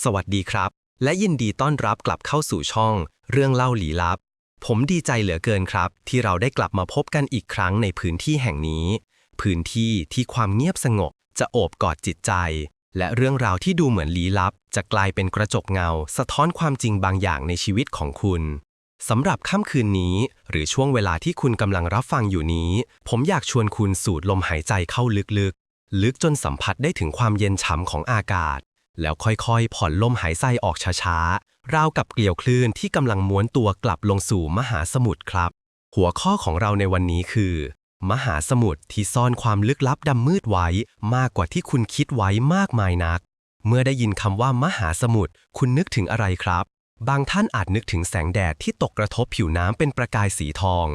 สวัสดีครับ และยินดีต้อนรับกลับเข้าสู่ช่อง เรื่องเล่าหลีลับ ผมดีใจเหลือเกินครับ ที่เราได้กลับมาพบกันอีกครั้งในพื้นที่แห่งนี้ พื้นที่ที่ความเงียบสงบจะโอบกอดจิตใจ และเรื่องราวที่ดูเหมือนลี้ลับ จะกลายเป็นกระจกเงา สะท้อนความจริงบางอย่างในชีวิตของคุณสำหรับค่ำคืนนี้ หรือช่วงเวลาที่คุณกำลังรับฟังอยู่นี้ ผมอยากชวนคุณสูดลมหายใจเข้าลึกๆ ลึกจนสัมผัสได้ถึงความเย็นฉ่ำของอากาศ แล้วค่อยๆ ผ่อนลมหายใจออกช้าๆ ราวกับเกลียวคลื่นที่กำลังม้วนตัวกลับลงสู่มหาสมุทรครับ หัวข้อของเราในวันนี้คือ มหาสมุทรที่ซ่อนความลึกลับดำมืดไว้ มากกว่าที่คุณคิดไว้มากมายนัก เมื่อได้ยินคำว่ามหาสมุทรคุณนึกถึงอะไรครับ บางท่านอาจนึกถึงแสงแดดที่ตกกระทบผิวน้ำเป็นประกายสีทอง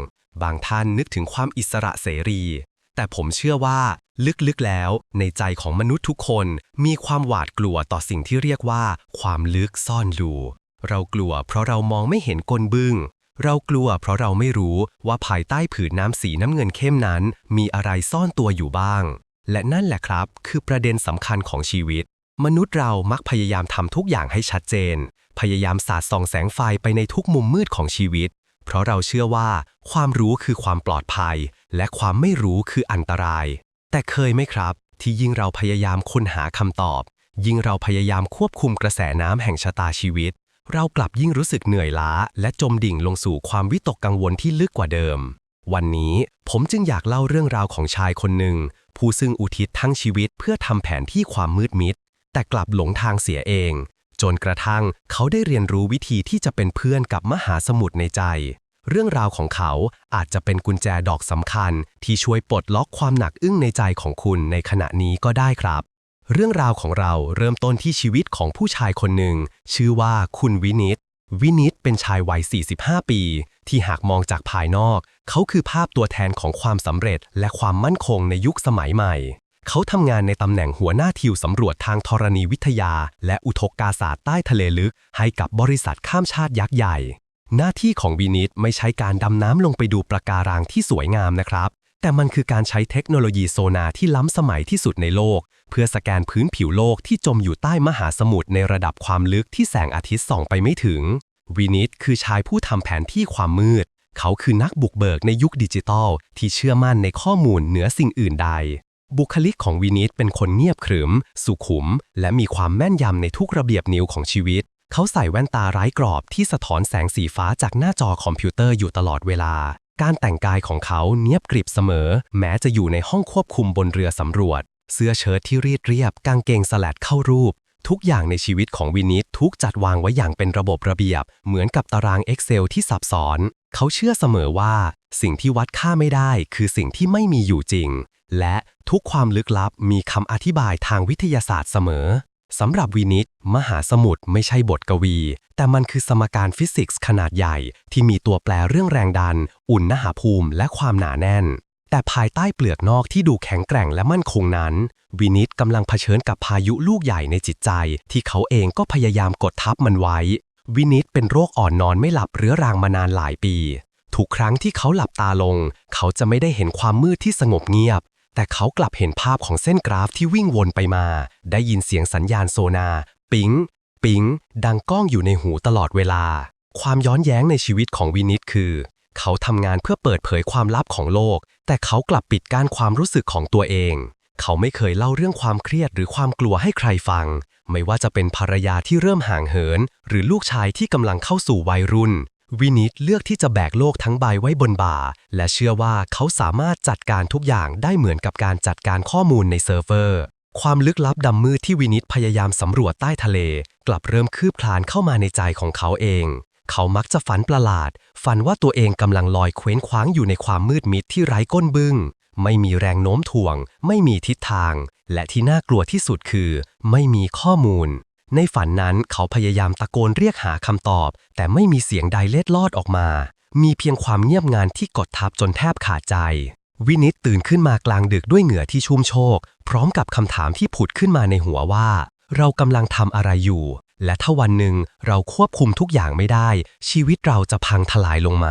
บางท่านนึกถึงความอิสระเสรี แต่ผมเชื่อว่าลึกๆแล้ว ในใจของมนุษย์ทุกคนมีความหวาดกลัวต่อสิ่งที่เรียกว่า ความลึกซ่อนอยู่ เรากลัวเพราะเรามองไม่เห็นกลบึ้ง เรากลัวเพราะเราไม่รู้ว่าภายใต้ผืนน้ำสีน้ำเงินเข้มนั้น มีอะไรซ่อนตัวอยู่บ้าง และนั่นแหละครับ คือประเด็นสำคัญของชีวิต มนุษย์เรามักพยายามทำทุกอย่างให้ชัดเจน พยายามสาดส่องแสงไฟไปในทุกมุมมืดของชีวิต เพราะเราเชื่อว่า ความรู้คือความปลอดภัย และความไม่รู้คืออันตราย แต่เคยไหมครับ ที่ยิ่งเราพยายามค้นหาคำตอบ ยิ่งเราพยายามควบคุมกระแสน้ำแห่งชะตาชีวิต เรากลับยิ่งรู้สึกเหนื่อยล้า และจมดิ่งลงสู่ความวิตกกังวลที่ลึกกว่าเดิม วันนี้ผมจึงอยากเล่าเรื่องราวของชายคนหนึ่ง ผู้ซึ่งอุทิศทั้งชีวิตเพื่อทำแผนที่ความมืดมิด แต่กลับหลงทางเสียเองจนกระทั่งเขาได้เรียนรู้วิธีที่จะเป็นเพื่อนกับมหาสมุทรในใจ เรื่องราวของเขาอาจจะเป็นกุญแจดอกสำคัญ ที่ช่วยปลดล็อกความหนักอึ้งในใจของคุณในขณะนี้ก็ได้ครับ เรื่องราวของเราเริ่มต้นที่ชีวิตของผู้ชายคนหนึ่ง ชื่อว่าคุณวินิตวินิตเป็นชายวัย 45 ปี ที่หากมองจากภายนอก เขาคือภาพตัวแทนของความสำเร็จและความมั่นคงในยุคสมัยใหม่ เขาทำงานในตำแหน่งหัวหน้าทีมสำรวจทางธรณีวิทยา และอุทกาศาสตร์ใต้ทะเลลึก ให้กับบริษัทข้ามชาติยักษ์ใหญ่ หน้าที่ของวินิตไม่ใช่การดำน้ำลงไปดูปะการังที่สวยงามนะครับ แต่มันคือการใช้เทคโนโลยีโซนาที่ล้ำสมัยที่สุดในโลก เพื่อสแกนพื้นผิวโลกที่จมอยู่ใต้มหาสมุทรในระดับความลึกที่แสงอาทิตย์ส่องไปไม่ถึง วินิตคือชายผู้ทำแผนที่ความมืด เขาคือนักบุกเบิกในยุคดิจิทัล ที่เชื่อมั่นในข้อมูลเหนือสิ่งอื่นใด บุคลิกของวินิตเป็นคนเงียบขรึม สุขุม และมีความแม่นยำในทุกระเบียบนิ้วของชีวิต เขาใส่แว่นตาไร้กรอบที่สะท้อนแสงสีฟ้าจากหน้าจอคอมพิวเตอร์อยู่ตลอดเวลา การแต่งกายของเขาเนียบกริบเสมอ แม้จะอยู่ในห้องควบคุมบนเรือสำรวจ เสื้อเชิ้ตที่รีดเรียบ กางเกงสแลดเข้ารูป ทุกอย่างในชีวิตของวินิตทุกจัดวางไว้อย่างเป็นระบบระเบียบ เหมือนกับตาราง Excel ที่ซับซ้อน เขาเชื่อเสมอว่า สิ่งที่วัดค่าไม่ได้ คือสิ่งที่ไม่มีอยู่จริง และทุกความลึกลับมีคำอธิบายทางวิทยาศาสตร์เสมอ สำหรับวินิตมหาสมุทรไม่ใช่บทกวี แต่มันคือสมการฟิสิกส์ขนาดใหญ่ ที่มีตัวแปรเรื่องแรงดัน อุณหภูมิ และความหนาแน่น แต่ภายใต้เปลือกนอกที่ดูแข็งแกร่งและมั่นคงนั้น วินิตกำลังเผชิญกับพายุลูกใหญ่ในจิตใจ ที่เขาเองก็พยายามกดทับมันไว้ วินิตเป็นโรคอ่อนนอนไม่หลับเรื้อรังมานานหลายปี ทุกครั้งที่เขาหลับตาลง เขาจะไม่ได้เห็นความมืดที่สงบเงียบ แต่เขากลับเห็นภาพของเส้นกราฟที่วิ่งวนไปมา ได้ยินเสียงสัญญาณโซนาปิ๊งปิ๊งดังก้องอยู่ในหูตลอดเวลา ความย้อนแย้งในชีวิตของวินิตคือ เขาทำงานเพื่อเปิดเผยความลับของโลก แต่เขากลับปิดกั้นความรู้สึกของตัวเอง เขาไม่เคยเล่าเรื่องความเครียดหรือความกลัวให้ใครฟัง ไม่ว่าจะเป็นภรรยาที่เริ่มห่างเหิน หรือลูกชายที่กำลังเข้าสู่วัยรุ่น วินิตเลือกที่จะแบกโลกทั้งใบไว้บนบ่า และเชื่อว่าเขาสามารถจัดการทุกอย่างได้เหมือนกับการจัดการข้อมูลในเซิร์ฟเวอร์ ความลึกลับดำมืดที่วินิตพยายามสำรวจใต้ทะเล กลับเริ่มคืบคลานเข้ามาในใจของเขาเอง เขามักจะฝันประหลาด ฝันว่าตัวเองกำลังลอยเคว้งคว้างอยู่ในความมืดมิดที่ไร้ก้นบึง้ง ไม่มีแรงโน้มถ่วง ไม่มีทิศทาง และที่น่ากลัวที่สุดคือ ไม่มีข้อมูล ในฝันนั้นเขาพยายามตะโกนเรียกหาคำตอบ แต่ไม่มีเสียงใดเล็ดลอดออกมา มีเพียงความเงียบงันที่กดทับจนแทบขาดใจ วินิตตื่นขึ้นมากลางดึกด้วยเหงื่อที่ชุ่มโชก พร้อมกับคำถามที่ผุดขึ้นมาในหัวว่า เรากำลังทำอะไรอยู่ และถ้าวันหนึ่งเราควบคุมทุกอย่างไม่ได้ ชีวิตเราจะพังทลายลงไหม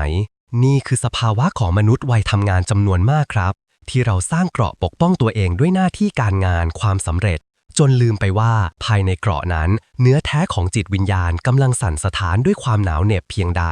นี่คือสภาวะของมนุษย์วัยทำงานจำนวนมากครับ ที่เราสร้างเกราะปกป้องตัวเองด้วยหน้าที่การงานความสำเร็จ จนลืมไปว่า ภายในเกราะนั้น เนื้อแท้ของจิตวิญญาณกำลังสั่นสะท้านด้วยความหนาวเหน็บเพียงใด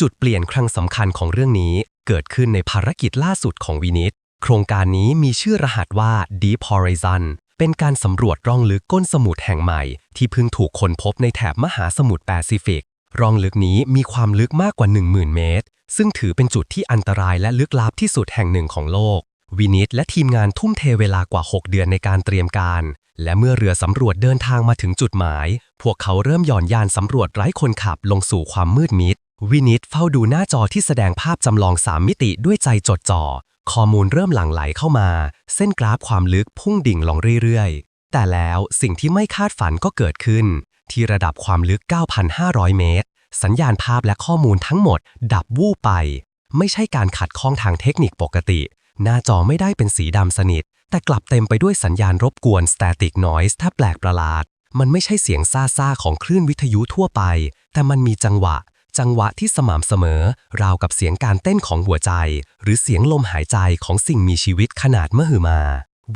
จุดเปลี่ยนครั้งสำคัญของเรื่องนี้ เกิดขึ้นในภารกิจล่าสุดของวินิตโครงการนี้มีชื่อรหัสว่า Deep Horizon เป็นการสำรวจร่องลึกก้นสมุทรแห่งใหม่ ที่เพิ่งถูกค้นพบในแถบมหาสมุทรแปซิฟิก ร่องลึกนี้มีความลึกมากกว่า 10,000 เมตร ซึ่งถือเป็นจุดที่อันตรายและลึกลับที่สุดแห่งหนึ่งของโลก วินิตและทีมงานทุ่มเทเวลากว่า 6 เดือนในการเตรียมการ และเมื่อเรือสำรวจเดินทางมาถึงจุดหมาย พวกเขาเริ่มหย่อนยานสำรวจไร้คนขับลงสู่ความมืดมิด วินิตเฝ้าดูหน้าจอที่แสดงภาพจำลอง3มิติด้วยใจจดจ่อ ข้อมูลเริ่มหลั่งไหลเข้ามา เส้นกราฟความลึกพุ่งดิ่งลงเรื่อยๆ แต่แล้วสิ่งที่ไม่คาดฝันก็เกิดขึ้น ที่ระดับความลึก 9,500 เมตร สัญญาณภาพและข้อมูลทั้งหมด ดับวูบไป ไม่ใช่การขัดข้องทางเทคนิคปกติ หน้าจอไม่ได้เป็นสีดำสนิท แต่กลับเต็มไปด้วยสัญญาณรบกวน static noise แทบแปลกประหลาด มันไม่ใช่เสียงซ่าๆของคลื่นวิทยุทั่วไป แต่มันมีจังหวะ จังหวะที่สม่ำเสมอ ราวกับเสียงการเต้นของหัวใจ หรือเสียงลมหายใจของสิ่งมีชีวิตขนาดมหึมา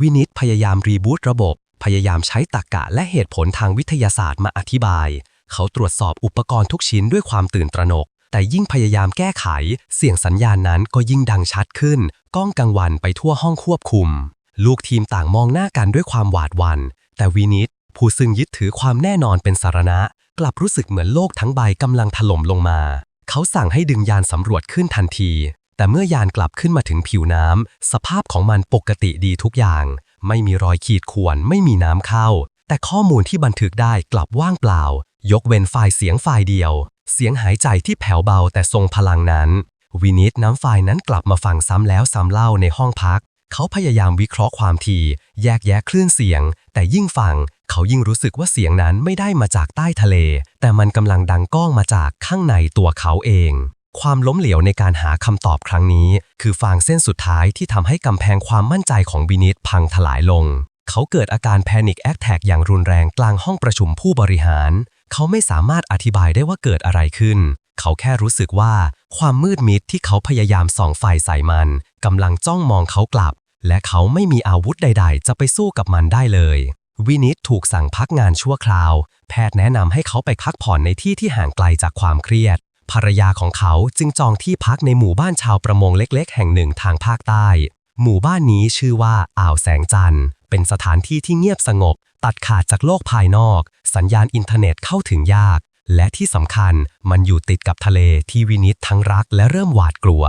วินิตพยายามรีบูตระบบ พยายามใช้ตรรกะและเหตุผลทางวิทยาศาสตร์มาอธิบาย เขาตรวจสอบอุปกรณ์ทุกชิ้นด้วยความตื่นตระหนกแต่ยิ่งพยายามแก้ไข เสียงสัญญาณนั้นก็ยิ่งดังชัดขึ้น ก้องกังวันไปทั่วห้องควบคุม ลูกทีมต่างมองหน้ากันด้วยความหวาดหวัน่น แต่วินิตผู้ซึ่งยึดถือความแน่นอนเป็นสารณะ กลับรู้สึกเหมือนโลกทั้งใบกำลังถล่มลงมา เขาสั่งให้ดึงยานสำรวจขึ้นทันที แต่เมื่อยานกลับขึ้นมาถึงผิวน้ำ สภาพของมันปกติดีทุกอย่าง ไม่มีรอยขีดข่วน ไม่มีน้ำเข้า แต่ข้อมูลที่บันทึกได้กลับว่างเปล่า ยกเว้นไฟล์เสียงไฟล์เดียว เสียงหายใจที่แผ่วเบาแต่ทรงพลังนั้น วินิตน้ำไฟล์นั้นกลับมาฟังซ้ำแล้วซ้ำเล่าในห้องพัก เขาพยายามวิเคราะห์ความถี่ แยกแยะคลื่นเสียง แต่ยิ่งฟัง เขายิ่งรู้สึกว่าเสียงนั้นไม่ได้มาจากใต้ทะเล แต่มันกำลังดังก้องมาจากข้างในตัวเขาเอง ความล้มเหลวในการหาคำตอบครั้งนี้ คือฟางเส้นสุดท้ายที่ทำให้กำแพงความมั่นใจของวินิตพังถลายลง เขาเกิดอาการแพนิคแอคแทกอย่างรุนแรงกลางห้องประชุมผู้บริหาร เขาไม่สามารถอธิบายได้ว่าเกิดอะไรขึ้นเขาแค่รู้สึกว่า ความมืดมิดที่เขาพยายามส่องไฟใส่มันกำลังจ้องมองเขากลับ และเขาไม่มีอาวุธใด ๆ จะไปสู้กับมันได้เลย วินิตถูกสั่งพักงานชั่วคราว แพทย์แนะนำให้เขาไปพักผ่อนในที่ที่ห่างไกลจากความเครียด ภรรยาของเขาจึงจองที่พักในหมู่บ้านชาวประมงเล็ก ๆ แห่งหนึ่งทางภาคใต้ หมู่บ้านนี้ชื่อว่าอ่าวแสงจันทร์ เป็นสถานที่ที่เงียบสงบ ตัดขาดจากโลกภายนอก สัญญาณอินเทอร์เน็ตเข้าถึงยาก และที่สำคัญมันอยู่ติดกับทะเลที่วินิตทั้งรักและเริ่มหวาดกลัว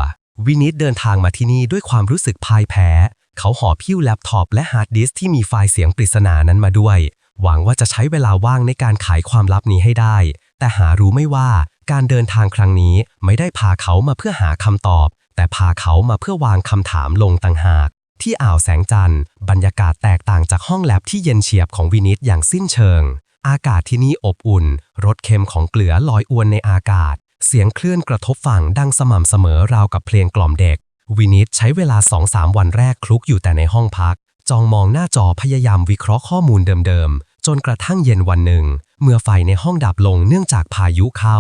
วินิตเดินทางมาที่นี่ด้วยความรู้สึกพ่ายแพ้ เขาหอบพิ้วแล็ปท็อปและฮาร์ดดิสที่มีไฟล์เสียงปริศนานั้นมาด้วย หวังว่าจะใช้เวลาว่างในการไขความลับนี้ให้ได้ แต่หารู้ไม่ว่าการเดินทางครั้งนี้ไม่ได้พาเขามาเพื่อหาคำตอบ แต่พาเขามาเพื่อวางคำถามลงต่างหาก ที่อ่าวแสงจันทร์ บรรยากาศแตกต่างจากห้องแลบที่เย็นเฉียบของวินิตอย่างสิ้นเชิง อากาศที่นี่อบอุ่น รสเค็มของเกลือลอยอวนในอากาศ เสียงคลื่นกระทบฝั่งดังสม่ำเสมอราวกับเพลงกล่อมเด็ก วินิตใช้เวลา 2-3 วันแรกคลุกอยู่แต่ในห้องพัก จองมองหน้าจอพยายามวิเคราะห์ข้อมูลเดิมๆ จนกระทั่งเย็นวันหนึ่ง เมื่อไฟในห้องดับลงเนื่องจากพายุเข้า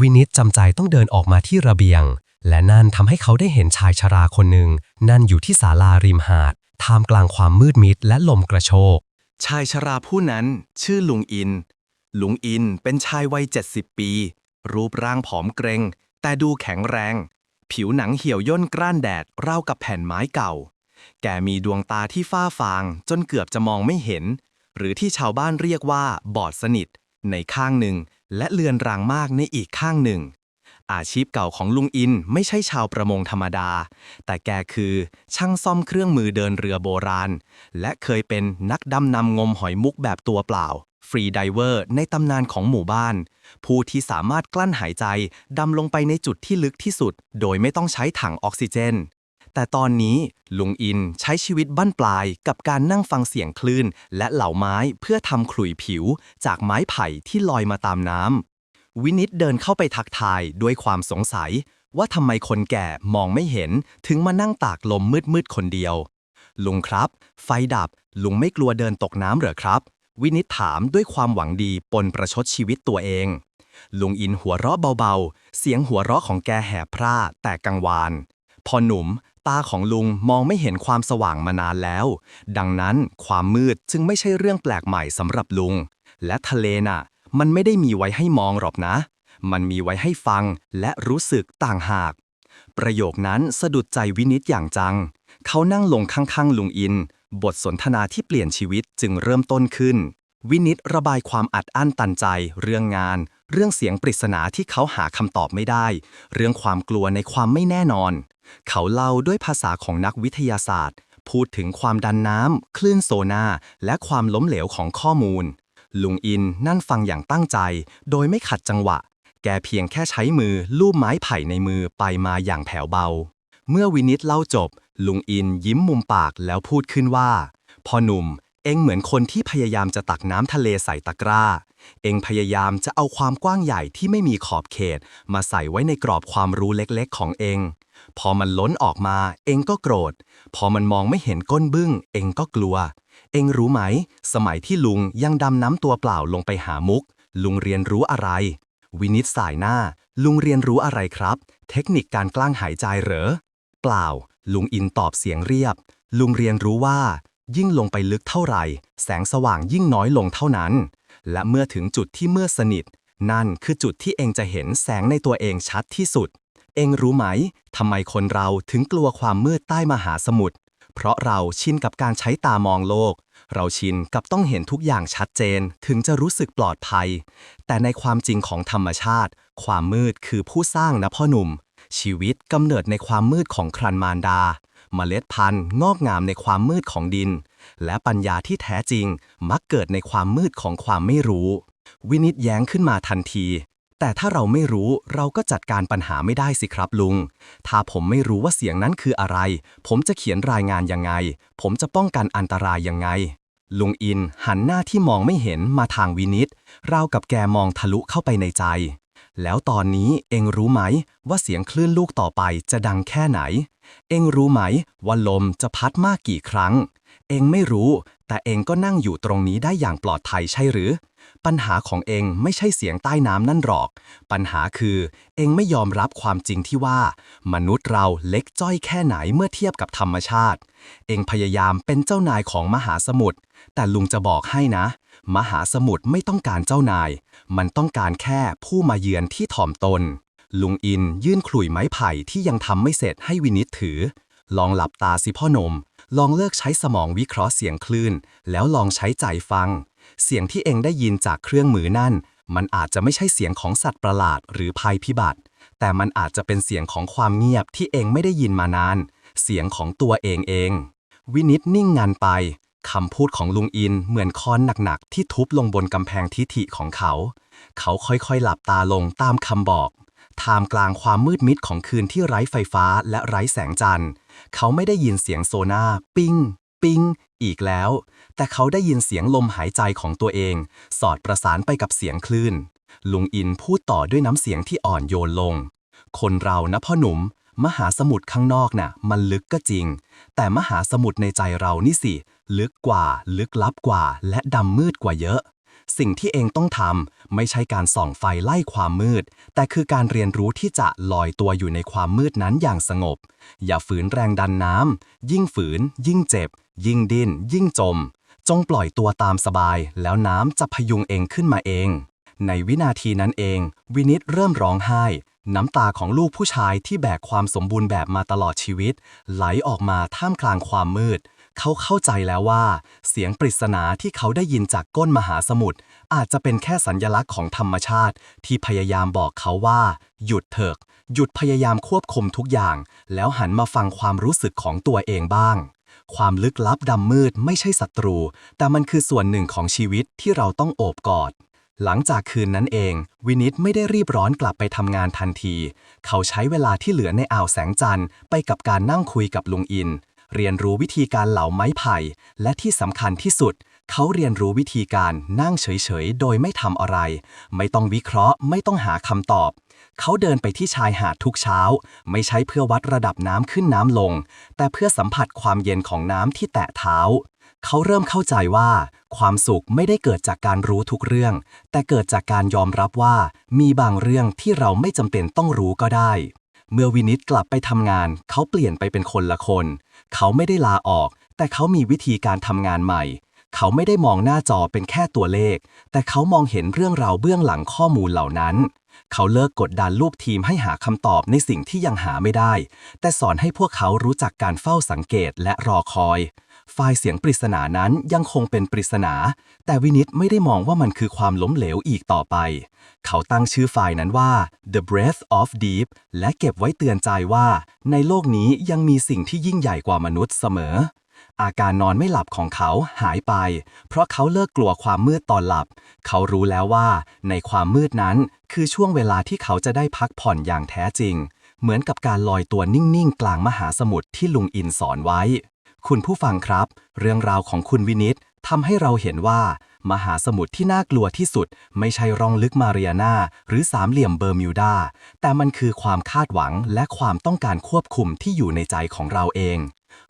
วินิตจำใจต้องเดินออกมาที่ระเบียง และนั่นทำให้เขาได้เห็นชายชราคนหนึ่ง นั่นอยู่ที่ศาลาริมหาด ท่ามกลางความมืดมิดและลมกระโชก ชายชราผู้นั้นชื่อลุงอิน ลุงอินเป็นชายวัย 70 ปี รูปร่างผอมเกรงแต่ดูแข็งแรง ผิวหนังเหี่ยวย่นกร้านแดดราวกับแผ่นไม้เก่า แกมีดวงตาที่ฝ้าฟาง จนเกือบจะมองไม่เห็น หรือที่ชาวบ้านเรียกว่าบอดสนิท ในข้างหนึ่ง และเลือนรางมากในอีกข้างหนึ่ง อาชีพเก่าของลุงอินไม่ใช่ชาวประมงธรรมดา แต่แกคือช่างซ่อมเครื่องมือเดินเรือโบราณ และเคยเป็นนักดำนำงมหอยมุกแบบตัวเปล่า ฟรีไดเวอร์ในตำนานของหมู่บ้าน ผู้ที่สามารถกลั้นหายใจ ดำลงไปในจุดที่ลึกที่สุด โดยไม่ต้องใช้ถังออกซิเจน แต่ตอนนี้ลุงอินใช้ชีวิตบั้นปลายกับการนั่งฟังเสียงคลื่น และเหล่าไม้เพื่อทำขลุ่ยผิว จากไม้ไผ่ที่ลอยมาตามน้ำ วินิตเดินเข้าไปทักทายด้วยความสงสัย ว่าทำไมคนแก่มองไม่เห็นถึงมานั่งตากลมมืดๆคนเดียว ลุงครับ ไฟดับ ลุงไม่กลัวเดินตกน้ำเหรอครับ วินิตถามด้วยความหวังดีปนประชดชีวิตตัวเอง ลุงอินหัวเราะเบาๆ เสียงหัวเราะของแกแหบพร่าแต่กังวาน พอหนุ่มตาของลุงมองไม่เห็นความสว่างมานานแล้ว ดังนั้นความมืดจึงไม่ใช่เรื่องแปลกใหม่สำหรับลุง และทะเลน่ะ มันไม่ได้มีไว้ให้มองหรอกนะ มันมีไว้ให้ฟังและรู้สึกต่างหาก ประโยคนั้นสะดุดใจวินิตอย่างจัง เขานั่งลงข้างๆลุงอิน บทสนทนาที่เปลี่ยนชีวิตจึงเริ่มต้นขึ้น วินิตระบายความอัดอั้นตันใจ เรื่องงาน เรื่องเสียงปริศนาที่เขาหาคำตอบไม่ได้ เรื่องความกลัวในความไม่แน่นอน เขาเล่าด้วยภาษาของนักวิทยาศาสตร์ พูดถึงความดันน้ำคลื่นโซนาและความล้มเหลวของข้อมูล ลุงอินนั่นฟังอย่างตั้งใจ โดยไม่ขัดจังหวะ แกเพียงแค่ใช้มือลูบไม้ไผ่ในมือไปมาอย่างแผ่วเบา เมื่อวินิตเล่าจบ ลุงอินยิ้มมุมปากแล้วพูดขึ้นว่าพ่อหนุ่ม เองเหมือนคนที่พยายามจะตักน้ำทะเลใส่ตะกร้า เองพยายามจะเอาความกว้างใหญ่ที่ไม่มีขอบเขต มาใส่ไว้ในกรอบความรู้เล็กๆ ของเอง พอมันล้นออกมา เองก็โกรธ พอมันมองไม่เห็นก้นบึ้ง เองก็กลัว เองรู้ไหม สมัยที่ลุงยังดำน้ำตัวเปล่าลงไปหามุก ลุงเรียนรู้อะไร วินิตสายหน้า ลุงเรียนรู้อะไรครับ เทคนิคการกลั้งหายใจเหรอ เปล่า ลุงอินตอบเสียงเรียบ ลุงเรียนรู้ว่า ยิ่งลงไปลึกเท่าไหร่ แสงสว่างยิ่งน้อยลงเท่านั้น และเมื่อถึงจุดที่เมืดสนิท นั่นคือจุดที่เองจะเห็นแสงในตัวเองชัดที่สุด เองรู้ไหมทำไมคนเราถึงกลัวความมืดใต้มหาสมุทรเพราะเราชินกับการใช้ตามองโลก เราชินกับต้องเห็นทุกอย่างชัดเจนถึงจะรู้สึกปลอดภัย แต่ในความจริงของธรรมชาติ ความมืดคือผู้สร้างนะพ่อหนุ่ม ชีวิตกำเนิดในความมืดของครันมารดา เมล็ดพันธุ์งอกงามในความมืดของดิน และปัญญาที่แท้จริงมักเกิดในความมืดของความไม่รู้ วินิตแย้งขึ้นมาทันที แต่ถ้าเราไม่รู้เราก็จัดการปัญหาไม่ได้สิครับลุง ถ้าผมไม่รู้ว่าเสียงนั้นคืออะไร ผมจะเขียนรายงานยังไง ผมจะป้องกันอันตรายยังไง ลุงอินหันหน้าที่มองไม่เห็นมาทางวินิตราวกับแกมองทะลุเข้าไปในใจ แล้วตอนนี้เองรู้ไหมว่าเสียงคลื่นลูกต่อไปจะดังแค่ไหน เองรู้ไหมว่าลมจะพัดมากกี่ครั้ง เองไม่รู้ แต่เองก็นั่งอยู่ตรงนี้ได้อย่างปลอดภัยใช่หรือ ปัญหาของเองไม่ใช่เสียงใต้น้ำนั่นหรอก ปัญหาคือเองไม่ยอมรับความจริงที่ว่า มนุษย์เราเล็กจ้อยแค่ไหนเมื่อเทียบกับธรรมชาติ เองพยายามเป็นเจ้านายของมหาสมุทรแต่ลุงจะบอกให้นะ มหาสมุทรไม่ต้องการเจ้านาย มันต้องการแค่ผู้มาเยือนที่ถ่อมตน ลุงอินยื่นขลุ่ยไม้ไผ่ที่ยังทำไม่เสร็จให้วินิตถือ ลองหลับตาสิพ่อหนมลองเลิกใช้สมองวิเคราะห์เสียงคลื่น แล้วลองใช้ใจฟัง เสียงที่เองได้ยินจากเครื่องมือนั่น มันอาจจะไม่ใช่เสียงของสัตว์ประหลาดหรือภัยพิบัติ แต่มันอาจจะเป็นเสียงของความเงียบที่เองไม่ได้ยินมานาน เสียงของตัวเองเอง วินิตนิ่งงานไปคำพูดของลุงอินเหมือนค้อนหนักๆ ที่ทุบลงบนกำแพงทิฐิของเขา เขาค่อยๆ หลับตาลงตามคำบอกท่ามกลางความมืดมิดของคืนที่ไร้ไฟฟ้าและไร้แสงจันทร์ เขาไม่ได้ยินเสียงโซนาปิ้ง ปิ้ง อีกแล้ว แต่เขาได้ยินเสียงลมหายใจของตัวเอง สอดประสานไปกับเสียงคลื่น ลุงอินพูดต่อด้วยน้ำเสียงที่อ่อนโยนลง คนเรานะพ่อหนุ่ม มหาสมุทรข้างนอกน่ะ มันลึกก็จริง แต่มหาสมุทรในใจเรานี่สิ ลึกกว่า ลึกลับกว่า และดำมืดกว่าเยอะ สิ่งที่เองต้องทำไม่ใช่การส่องไฟไล่ความมืด แต่คือการเรียนรู้ที่จะลอยตัวอยู่ในความมืดนั้นอย่างสงบ อย่าฝืนแรงดันน้ำยิ่งฝืน ยิ่งเจ็บ ยิ่งดิ้น ยิ่งจม จงปล่อยตัวตามสบาย แล้วน้ำจะพยุงเองขึ้นมาเอง ในวินาทีนั้นเอง วินิตเริ่มร้องไห้ น้ำตาของลูกผู้ชายที่แบกความสมบูรณ์แบบมาตลอดชีวิต ไหลออกมาท่ามกลางความมืด เขาเข้าใจแล้วว่า เสียงปริศนาที่เขาได้ยินจากก้นมหาสมุทรอาจจะเป็นแค่สัญญลักษณ์ของธรรมชาติ ที่พยายามบอกเขาว่า หยุดเถอะหยุดพยายามควบคุมทุกอย่าง แล้วหันมาฟังความรู้สึกของตัวเองบ้าง ความลึกลับดำมืดไม่ใช่ศัตรู แต่มันคือส่วนหนึ่งของชีวิตที่เราต้องโอบกอดหลังจากคืนนั้นเอง วินิตไม่ได้รีบร้อนกลับไปทำงานทันที เขาใช้เวลาที่เหลือในอ่าวแสงจันทร์ไปกับการนั่งคุยกับลุงอิน เรียนรู้วิธีการเหลาไม้ไผ่ และที่สำคัญที่สุด เขาเรียนรู้วิธีการนั่งเฉยๆ โดยไม่ทำอะไร ไม่ต้องวิเคราะห์ ไม่ต้องหาคำตอบ เขาเดินไปที่ชายหาดทุกเช้า ไม่ใช่เพื่อวัดระดับน้ำขึ้นน้ำลง แต่เพื่อสัมผัสความเย็นของน้ำที่แตะเท้าเขาเริ่มเข้าใจว่า ความสุขไม่ได้เกิดจากการรู้ทุกเรื่อง แต่เกิดจากการยอมรับว่า มีบางเรื่องที่เราไม่จำเป็นต้องรู้ก็ได้ เมื่อวินิตกลับไปทำงาน เขาเปลี่ยนไปเป็นคนละคน เขาไม่ได้ลาออก แต่เขามีวิธีการทำงานใหม่ เขาไม่ได้มองหน้าจอเป็นแค่ตัวเลข แต่เขามองเห็นเรื่องราวเบื้องหลังข้อมูลเหล่านั้น เขาเลิกกดดันลูกทีมให้หาคำตอบในสิ่งที่ยังหาไม่ได้ แต่สอนให้พวกเขารู้จักการเฝ้าสังเกตและรอคอย ไฟล์เสียงปริศนานั้นยังคงเป็นปริศนา แต่วินิตไม่ได้มองว่ามันคือความล้มเหลวอีกต่อไป เขาตั้งชื่อไฟล์นั้นว่า The Breath of Deep และเก็บไว้เตือนใจว่า ในโลกนี้ยังมีสิ่งที่ยิ่งใหญ่กว่ามนุษย์เสมอ อาการนอนไม่หลับของเขาหายไป เพราะเขาเลิกกลัวความมืดตอนหลับ เขารู้แล้วว่า ในความมืดนั้นคือช่วงเวลาที่เขาจะได้พักผ่อนอย่างแท้จริงเหมือนกับการลอยตัวนิ่ง ๆ กลางมหาสมุทรที่ลุงอินสอนไว้ คุณผู้ฟังครับ เรื่องราวของคุณวินิตทำให้เราเห็นว่า มหาสมุทรที่น่ากลัวที่สุด ไม่ใช่ร่องลึกมาเรียนาหรือสามเหลี่ยมเบอร์มิวดา แต่มันคือความคาดหวังและความต้องการควบคุมที่อยู่ในใจของเราเอง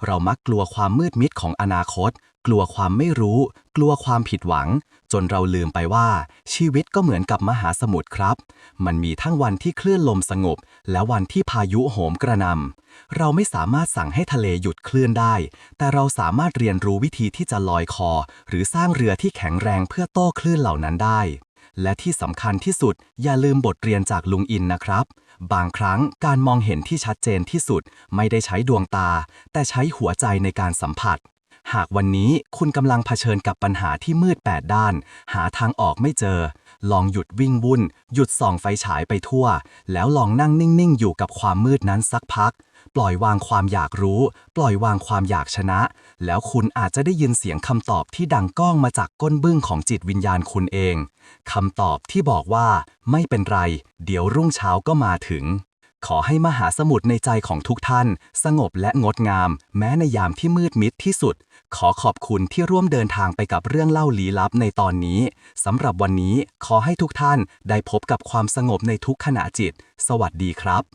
เรามักกลัวความมืดมิดของอนาคต กลัวความไม่รู้ กลัวความผิดหวัง จนเราลืมไปว่า ชีวิตก็เหมือนกับมหาสมุทรครับ มันมีทั้งวันที่คลื่นลมสงบ และวันที่พายุโหมกระนำเราไม่สามารถสั่งให้ทะเลหยุดคลื่นได้ แต่เราสามารถเรียนรู้วิธีที่จะลอยคอ หรือสร้างเรือที่แข็งแรงเพื่อโต้คลื่นเหล่านั้นได้ และที่สำคัญที่สุด อย่าลืมบทเรียนจากลุงอินนะครับบางครั้งการมองเห็นที่ชัดเจนที่สุดไม่ได้ใช้ดวงตา แต่ใช้หัวใจในการสัมผัส หากวันนี้คุณกำลังเผชิญกับปัญหาที่มืดแปดด้าน หาทางออกไม่เจอ ลองหยุดวิ่งวุ่น หยุดส่องไฟฉายไปทั่ว แล้วลองนั่งนิ่งๆ อยู่กับความมืดนั้นสักพัก ปล่อยวางความอยากรู้ ปล่อยวางความอยากชนะ แล้วคุณอาจจะได้ยินเสียงคำตอบที่ดังก้องมาจากก้นบึ้งของจิตวิญญาณคุณเองคำตอบที่บอกว่า ไม่เป็นไร เดี๋ยวรุ่งเช้าก็มาถึง ขอให้มหาสมุทรในใจของทุกท่าน สงบและงดงาม แม้ในยามที่มืดมิดที่สุด ขอขอบคุณที่ร่วมเดินทางไปกับเรื่องเล่าลี้ลับในตอนนี้สำหรับวันนี้ขอให้ทุกท่านได้พบกับความสงบในทุกขณะจิต สวัสดีครับ